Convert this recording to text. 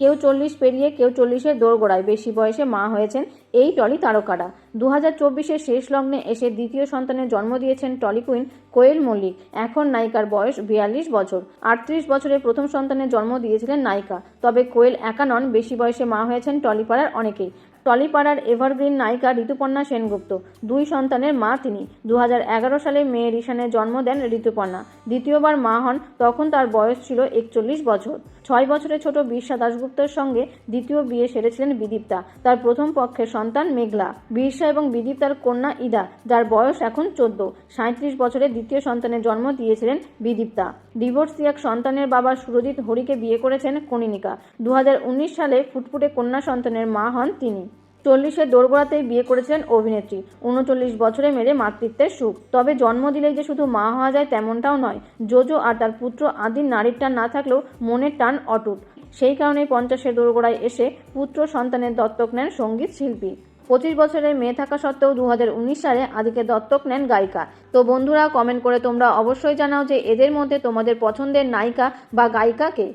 কেউ চল্লিশ পেরিয়ে কেউ চল্লিশের দোরগোড়ায় বেশি বয়সে মা হয়েছেন এই টলি তারকারা। দু হাজার চব্বিশের শেষ লগ্নে এসে দ্বিতীয় সন্তানের জন্ম দিয়েছেন টলি কুইন কোয়েল মল্লিক। এখন নায়িকার বয়স বিয়াল্লিশ বছর। আটত্রিশ বছরের প্রথম সন্তানের জন্ম দিয়েছিলেন নায়িকা। তবে কোয়েল একা নন, বেশি বয়সে মা হয়েছেন টলিপাড়ার অনেকেই। টলিপাড়ার এভারগ্রিন নায়িকা ঋতুপর্ণা সেনগুপ্ত, দুই সন্তানের মা তিনি। দু হাজার এগারো সালে মেয়ে রিশানের জন্ম দেন ঋতুপর্ণা। দ্বিতীয়বার মা হন, তখন তার বয়স ছিল একচল্লিশ বছর। ছয় বছরের ছোট বিরসা দাশগুপ্তর সঙ্গে দ্বিতীয় বিয়ে সেরেছিলেন বিদীপ্তা, তার প্রথম পক্ষের সন্তান মেঘলা। বিরসা এবং বিদীপ্তার কন্যা ইদা, যার বয়স এখন চোদ্দ। সাঁত্রিশ বছরে দ্বিতীয় সন্তানের জন্ম দিয়েছিলেন বিদীপ্তা। ডিভোর্সি এক সন্তানের বাবা সুরজিৎ হরিকে বিয়ে করেছেন কনিনিকা দু হাজার উনিশ সালে ফুটফুটে কন্যা সন্তানের মা হন তিনি। চল্লিশের দোরগোড়াতেই বিয়ে করেছিলেন অভিনেত্রী। উনচল্লিশ বছরে মেরে মাতৃত্বের সুখ। তবে জন্ম দিলেই যে শুধু মা হওয়া যায় তেমনটাও নয়, জোজো আর তার পুত্র আদির নারীর টান না থাকলেও মনের টান অটুট। সেই কারণেই পঞ্চাশের দোরগোড়ায় এসে পুত্র সন্তানের দত্তক নেন সংগীত শিল্পী। পঁচিশ বছরের মেয়ে থাকা সত্ত্বেও দু হাজার উনিশ সালে আদিকে দত্তক নেন গায়িকা। তো বন্ধুরা কমেন্ট করে তোমরা অবশ্যই জানাও যে এদের মধ্যে তোমাদের পছন্দের নায়িকা বা গায়িকা কে?